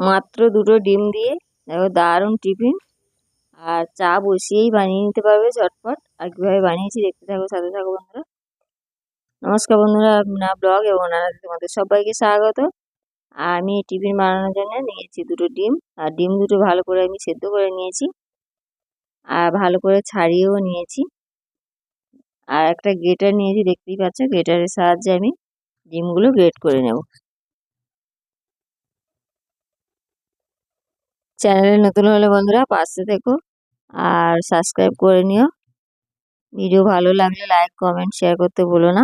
মাত্র দুটো ডিম দিয়ে দেখো দারুণ টিফিন। আর চা বসিয়েই বানিয়ে নিতে পারবে ঝটপট। আর কীভাবে বানিয়েছি দেখতে থাকো সাথে থাকো বন্ধুরা। নমস্কার বন্ধুরা, না ব্লগ এবং নানা তোমাদের সবাইকে স্বাগত। আর আমি টিফিন বানানোর জন্য নিয়েছি দুটো ডিম। আর ডিম দুটো ভালো করে আমি সেদ্ধ করে নিয়েছি। আর ভালো করে ছাড়িয়েও নিয়েছি। আর একটা গ্রেটার নিয়েছি, দেখতেই পাচ্ছ। গ্রেটারের সাহায্যে আমি ডিমগুলো গ্রেট করে নেব। চ্যানেলে নতুন হলে বন্ধুরা পাশে থেকো আর সাবস্ক্রাইব করে নিও। ভিডিও ভালো লাগলে লাইক, কমেন্ট, শেয়ার করতে বলো না।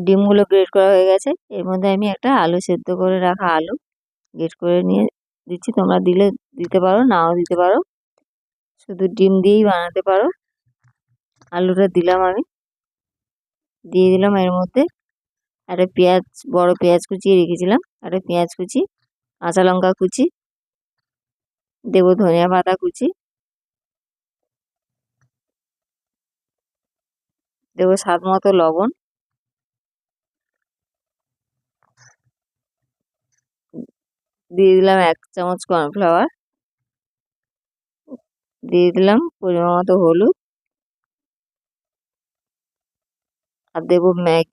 ডিমগুলো গ্রেট করা হয়ে গেছে। এর মধ্যে আমি একটা আলু সেদ্ধ করে রাখা আলু গ্রেট করে নিয়ে দিচ্ছি। তোমরা দিলে দিতে পারো, নাও দিতে পারো। শুধু ডিম দিয়েই বানাতে পারো। আলুটা দিলাম আমি। দিয়ে দিলাম এর মধ্যে একটা পেঁয়াজ, বড় পেঁয়াজ কুচিয়ে রেখেছিলাম। একটা পেঁয়াজ কুচি, কাঁচা লঙ্কা কুচি, দেবো ধনিয়া পাতা কুচি, দেবো স্বাদ মতো লবণ, দিয়ে দিলাম এক চামচ কর্নফ্লাওয়ার, দিয়ে দিলাম পরিমাণ মতো হলুদ, আর দেবো ম্যাগ।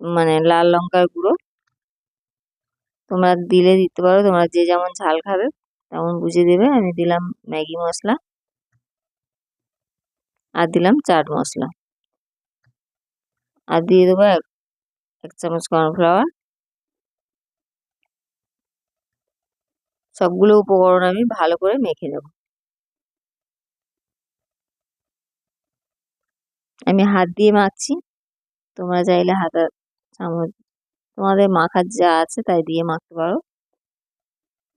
মানে লাল লঙ্কার গুঁড়ো। তোমরা দিলে দিতে পারো, তোমরা যে যেমন ঝাল খাবে তেমন বুঝে দেবে। আমি দিলাম ম্যাগি মশলা। আর দিলাম চাট মশলা। আর দিয়ে দেবো এক এক চামচ কর্নফ্লাওয়ার। সবগুলো উপকরণ আমি ভালো করে মেখে নেব। আমি হাত দিয়ে মাখছি। তোমরা চাইলে হাতা চামচ তোমাদের মাখার যা আছে তাই দিয়ে মাখতে পারো।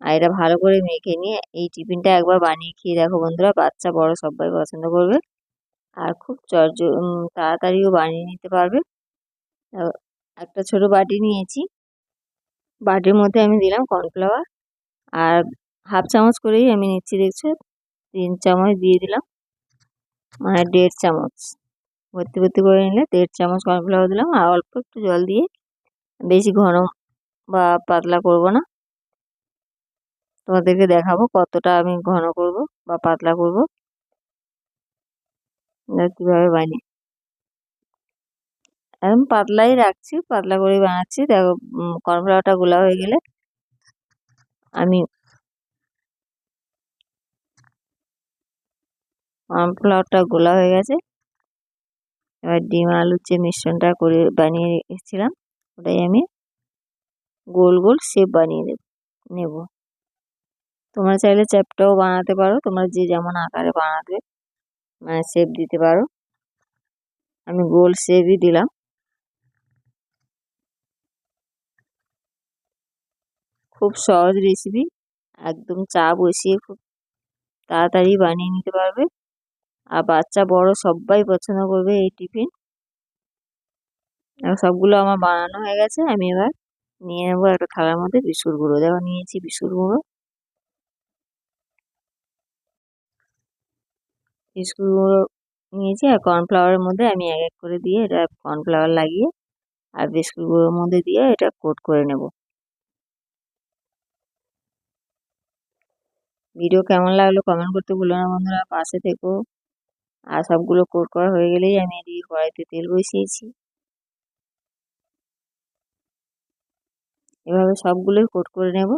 আর এটা ভালো করে মেখে নিয়ে এই টিফিনটা একবার বানিয়ে খেয়ে দেখো বন্ধুরা, বাচ্চা বড় সবাই পছন্দ করবে। আর খুব চর্য তাড়াতাড়িও বানিয়ে নিতে পারবে। একটা ছোট বাটি নিয়েছি। বাটির মধ্যে আমি দিলাম কর্নফ্লাওয়ার। আর হাফ চামচ করেই আমি নিচ্ছি, দেখছ? তিন চামচ দিয়ে দিলাম। মানে দেড় চামচ। ভর্তি ভর্তি করে নিলে দেড় চামচ কর্নফ্লাওয়ার দিলাম। আর অল্প একটু জল দিয়ে বেশি ঘন বা পাতলা করব না। তোমাদেরকে দেখাবো কতটা আমি ঘন করব বা পাতলা করব। কীভাবে বানিয়ে একদম পাতলাই রাখছি, পাতলা করেই বানাচ্ছি। দেখো কর্নফ্লাওয়ারটা গোলা হয়ে গেলে আমি কর্নফ্লাওয়ারটা গোলা হয়ে গেছে। এবার ডিম আলুর যে মিশ্রণটা করে বানিয়ে রেখেছিলাম, ওটাই আমি গোল গোল শেপ বানিয়ে নেব। তোমরা চাইলে চ্যাপটাও বানাতে পারো, তোমরা যে যেমন আকারে বানাবে মানে শেপ দিতে পারো। আমি গোল শেপই দিলাম। খুব সহজ রেসিপি একদম চা বসিয়ে খুব তাড়াতাড়ি বানিয়ে নিতে পারবে। আর বাচ্চা, বড় সবাই পছন্দ করবে এই টিফিন। সবগুলো আমার বানানো হয়ে গেছে, আমি এবার নিয়ে নেব একটা থালার মধ্যে বিস্কুট গুঁড়ো। দেখো, নিয়েছি বিস্কুট গুঁড়ো। বিস্কুট গুঁড়ো নিয়েছি আর কর্নফ্লাওয়ারের মধ্যে আমি এক এক করে দিয়ে এটা কর্নফ্লাওয়ার লাগিয়ে আর বিস্কুট গুঁড়োর মধ্যে দিয়ে এটা কোট করে নেব। ভিডিও কেমন লাগল কমেন্ট করতে ভুলো না বন্ধুরা, পাশে থেকো। আর সবগুলো কোট করা হয়ে গেলেই আমি এদিকে কড়াইতে তেল বসিয়েছি। এভাবে সবগুলোই কোট করে নেব।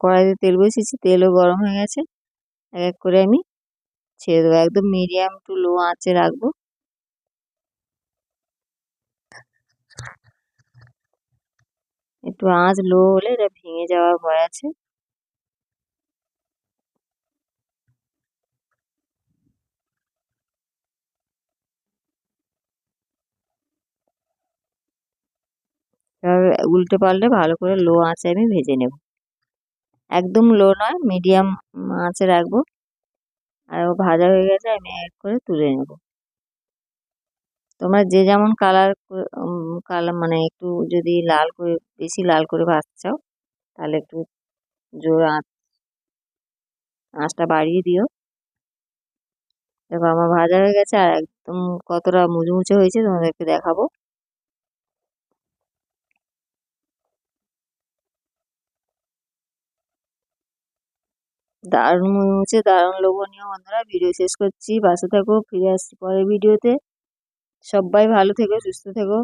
কড়াইতে তেল বসিয়েছি, তেলও গরম হয়ে গেছে। এক এক করে আমি ছেড়ে দেবো, একদম মিডিয়াম টু লো আঁচে রাখব। একটু আঁচ লো হলে এটা ভেঙে যাওয়ার ভয় আছে। উল্টে পাল্টে ভালো করে লো আঁচে আমি ভেজে নেব। একদম লো নয়, মিডিয়াম আঁচে রাখব। আর ভাজা হয়ে গেছে, আমি এক করে তুলে নেব। তোমরা যে যেমন কালার কালার মানে একটু যদি লাল করে, বেশি লাল করে ভাজতে চাও তাহলে একটু জোর আঁচ, আঁচটা বাড়িয়ে দিও। দেখো আমার ভাজা হয়ে গেছে আর একদম কতটা মুচমুচে হয়েছে তোমাদেরকে দেখাবো। দারুণ মুচমুচে, দারুণ লোভনীয় বন্ধুরা ভিডিও শেষ করছি। পাশে থেকো, ফিরে আসছি পরের ভিডিওতে সবাই ভালো থেকো সুস্থ থেকো।